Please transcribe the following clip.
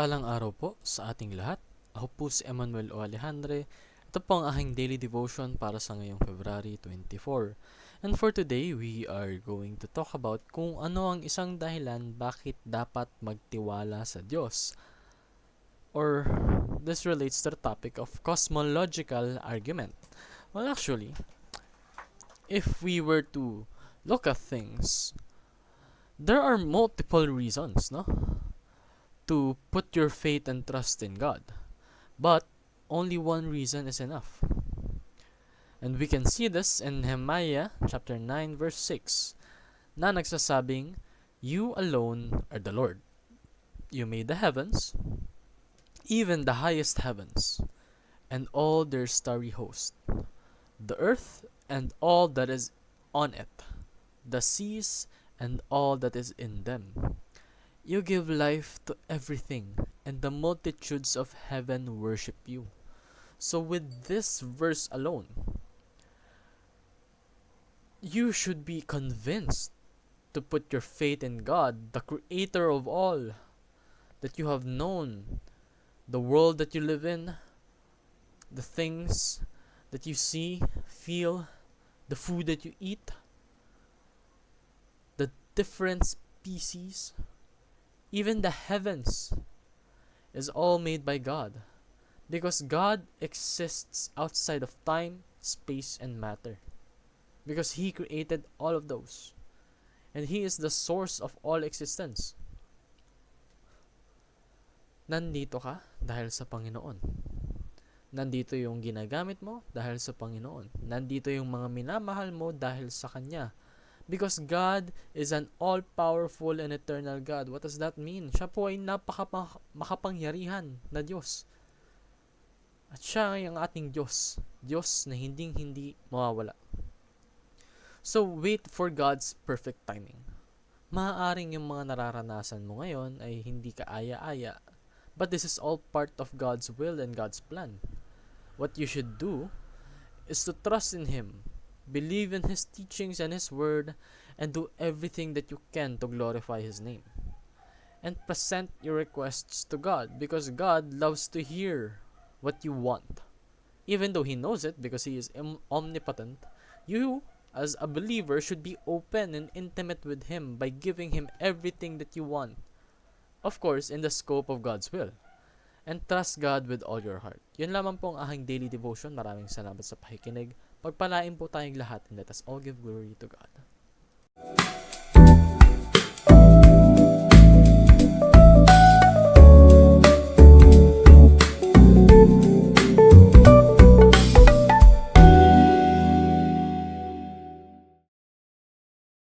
Mapagpalang araw po sa ating lahat. Ako po si Emmanuel O. Alejandre. Ito po ang aking daily devotion para sa ngayong February 24. And for today, we are going to talk about kung ano ang isang dahilan bakit dapat magtiwala sa Diyos. Or this relates to the topic of cosmological argument. Well, actually, if we were to look at things, there are multiple reasons, no? To put your faith and trust in God. But only one reason is enough. And we can see this in Nehemiah chapter 9 verse 6 na nagsasabing, You alone are the Lord. You made the heavens, even the highest heavens, and all their starry host, the earth and all that is on it, the seas and all that is in them. You give life to everything, and the multitudes of heaven worship you. So, with this verse alone, you should be convinced to put your faith in God, the Creator of all, that you have known, the world that you live in, the things that you see, feel, the food that you eat, the different species even the heavens is all made by God. Because God exists outside of time, space, and matter. Because He created all of those. And He is the source of all existence. Nandito ka dahil sa Panginoon. Nandito yung ginagamit mo dahil sa Panginoon. Nandito yung mga minamahal mo dahil sa Kanya. Because God is an all-powerful and eternal God. What does that mean? Siya po ay napaka-makapangyarihan na Diyos. At siya ay ang ating Diyos. Diyos na hinding-hindi mawawala. So, wait for God's perfect timing. Maaaring yung mga nararanasan mo ngayon ay hindi ka aya-aya. But this is all part of God's will and God's plan. What you should do is to trust in Him believe in His teachings and His word, and do everything that you can to glorify His name. And present your requests to God because God loves to hear what you want. Even though He knows it because He is omnipotent, you, as a believer, should be open and intimate with Him by giving Him everything that you want. Of course, in the scope of God's will. And trust God with all your heart. Yun lamang po ang aking daily devotion. Maraming salamat sa pakikinig. Pagpalain po tayong lahat and let us all give glory to God.